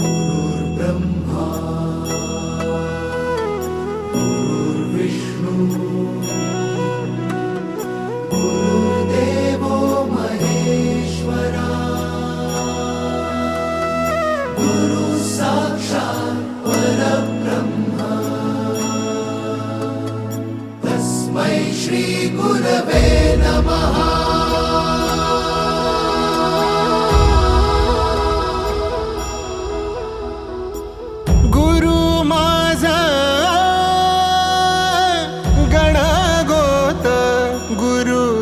गुरुर्ब्रह्मा गुरुर्विष्णू गुरुर्देवो महेश्वरा गुरु साक्षात् परब्रह्म। तस्मै श्रीगुरवे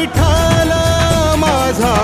विठाला माझा